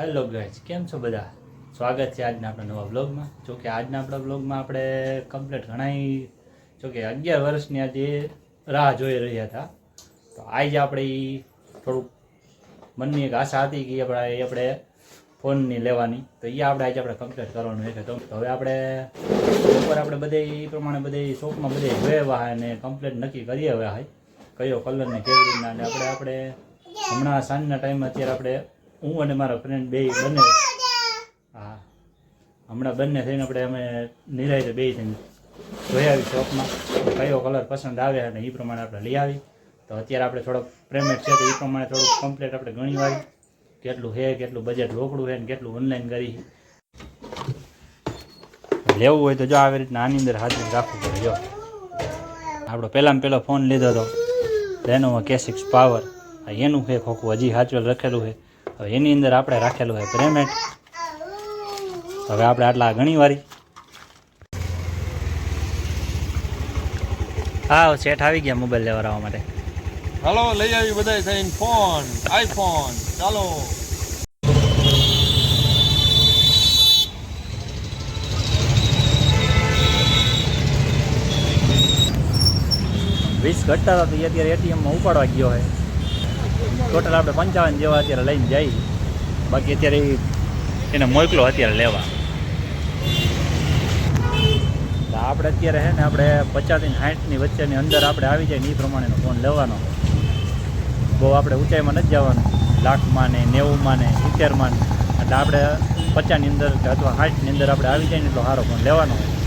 Hello guys કેમ છો બધા? સ્વાગત છે આજના આપણા નવા બ્લોગમાં જો કે આજના આપણા બ્લોગમાં આપણે કમ્પ્લીટ ઘણાય, જો કે અગિયાર વર્ષની આજે રાહ જોઈ રહ્યા હતા. તો આજે આપણે થોડુંક મનની એક આશા હતી કે આપણે એ આપણે ફોનની લેવાની. તો એ આપણે આજે આપણે કમ્પ્લીટ કરવાનું છે. તો હવે આપણે ઉપર આપણે બધે એ પ્રમાણે બધે શોપમાં બધે જોયા અને કમ્પ્લીટ નક્કી કરીએ હવે હાય કયો કલરને કેવી રીતના અને આપણે આપણે હમણાં સાંજના ટાઈમમાં અત્યારે આપણે હું અને મારા ફ્રેન્ડ બે બંને. હા. હમણાં બંને થઈને આપણે અમે નિરાયતે બે થઈને જોઈ આવી શોપમાં. કયો કલર પસંદ આવે અને એ પ્રમાણે આપણે લઈ આવી. તો અત્યારે આપણે થોડોક પેમેન્ટ છે તો એ પ્રમાણે થોડુંક કમ્પ્લેટ આપણે ગણી વાર કેટલું છે, કેટલું બજેટ રોકડું છે ને કેટલું ઓનલાઈન કરી. લેવું હોય તો જો આવી રીતના આની અંદર હાજર રાખવું પડે, જો. આપણો પહેલામાં પહેલો ફોન લીધો હતો. લેનોવો કે સિક્સ પાવર એનું છે ખોખું, હજી હાચવેલ રખેલું છે. હવે એની અંદર આપણે રાખેલું છે પેમેન્ટ હવે આપણે આટલા ઘણી વારી. હા શેઠ આવી ગયા મોબાઈલ લેવા આવવા માટે. હાલો લઈ આવી બધા થઈને. ફોન આઈફોન ચાલો. વીસ ઘટતા હતા તો એ અત્યારે એટીએમમાં ઉપાડવા ગયો હોય. ટોટલ આપણે પંચાવન જેવા અત્યારે લઈને જઈએ બાકી અત્યારે એને મોકલો અત્યારે લેવા. આપણે અત્યારે છે ને આપણે પચાસથી સાઠની વચ્ચેની અંદર આપણે આવી જાય ને એ પ્રમાણેનો ફોન લેવાનો. બહુ આપણે ઊંચાઈમાં નથી જવાનું. લાખમાં ને નેવુંમાં ને સિત્તેરમાં ને. એટલે આપણે પચાસની અંદર અથવા સાઠની અંદર આપણે આવી જાય ને એટલો સારો ફોન લેવાનો. હોય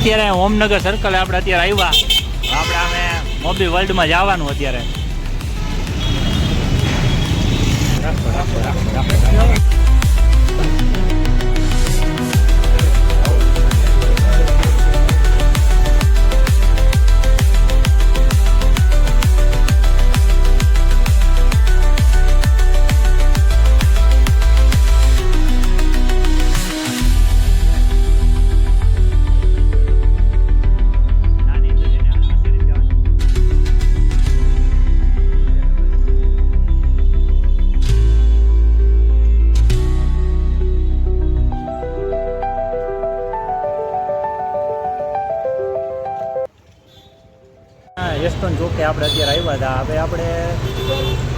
અત્યારે ઓમનગર સર્કલ આપણે અત્યારે આવ્યા. આપણે અમે મોબી વર્લ્ડમાં જવાનું અત્યારે. એસ્ટોન ચોકે આપણે અત્યારે આવ્યા હતા. હવે આપણે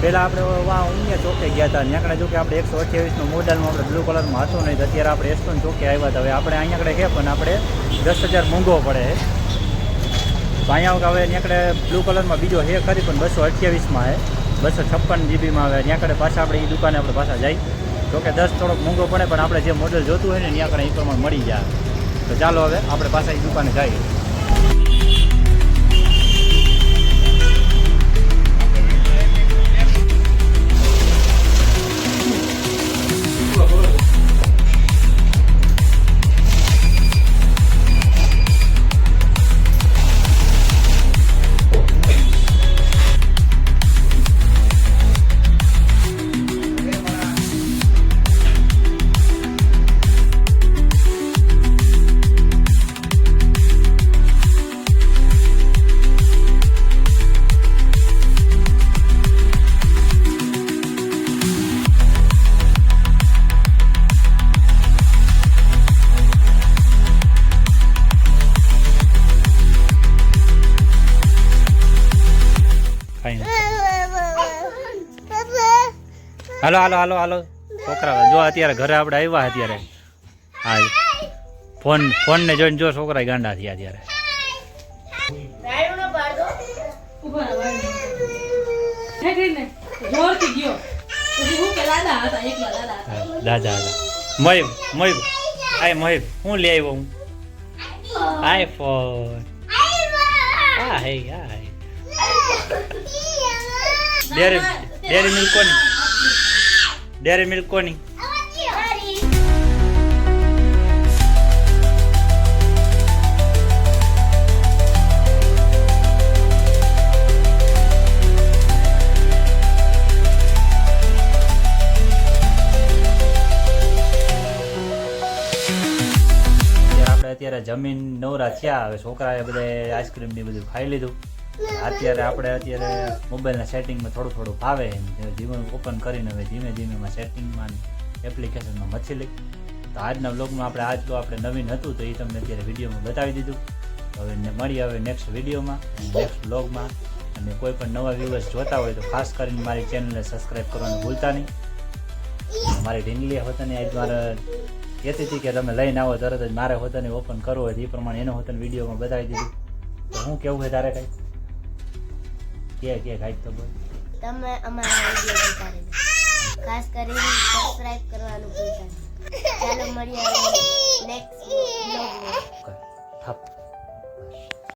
પહેલાં આપણે વા ઉમિયા ચોકે ગયા હતા. ત્યાં જોકે આપણે એકસો અઠ્યાવીસનો મોડલમાં આપણે બ્લુ કલરમાં હતો નહીં અત્યારે આપણે એસ્ટોન ચોકે આવ્યા હતા. હવે આપણે અહીંયા આગળ છે પણ આપણે દસ હજાર મોંઘો પડે. અહીંયા હવે ત્યાં બ્લુ કલરમાં બીજો હે ખરી, પણ બસો અઠ્યાવીસમાં હે બસો છપ્પન જીબીમાં આવે ત્યાં આગળ પાછા આપણે એ દુકાને આપણે પાછા જાય કે દસ થોડોક મોંઘો પડે, પણ આપણે જે મોડલ જોતું હોય ને ત્યાં આગળ એ પ્રમાણે મળી જાય. તો ચાલો હવે આપણે પાછા એ દુકાને જઈએ. હાલો હાલો હાલો હાલો. છોકરા જો અત્યારે ઘરે આપણે આવ્યા અત્યારે. હા ફોન ફોન ને જોઈને જો છોકરા ગાંડા થયા અત્યારે. ઊભા રહો. કરીને જોરથી ગયો. પછી હું કે દાદા દાદા હતા. હા, દાદા દાદા મયુબ મયુબ આય મયુબ હું લઈ આવ્યો હું? આઈફોન. આ હે હા હે. ડેરી ડેરી મિલ્ક કોની? ડેરી મિલ્ક કોની? અત્યારે જમીન નવરા થયા, હવે છોકરાએ બધે આઈસ્ક્રીમની બધું ખાઈ લીધું. અત્યારે આપણે અત્યારે મોબાઈલના સેટિંગમાં થોડું થોડું ફાવે ધીમે ઓપન કરીને હવે ધીમે ધીમેમાં સેટિંગમાં એપ્લિકેશનમાં મચી લઈ તો આજના બ્લોગમાં આપણે આજ તો આપણે નવીન હતું તો એ તમને અત્યારે વિડીયોમાં બતાવી દીધું. હવે મળીએ હવે નેક્સ્ટ વિડીયોમાં નેક્સ્ટ બ્લોગમાં અને કોઈ પણ નવા વ્યૂઅર્સ જોતા હોય તો ખાસ કરીને મારી ચેનલને સબસ્ક્રાઈબ કરવાનું ભૂલતા નહીં. મારી ઢીંગલી હોતાની આજ મારે કહેતી હતી કે તમે લઈને આવો તરત જ મારે હોતાને ઓપન કરવો હોય એ પ્રમાણે એનો હોતાને વિડીયોમાં બતાવી દીધું. તો હું કેવું છે તારે કઈ? કે કે કાંઈક તો બોલ તમે અમારા વીડિયો જોતા રહેજો. ખાસ કરીને સબસ્ક્રાઇબ કરવાનું ભૂલતા નહીં. ચાલો મળીએ નેક્સ્ટ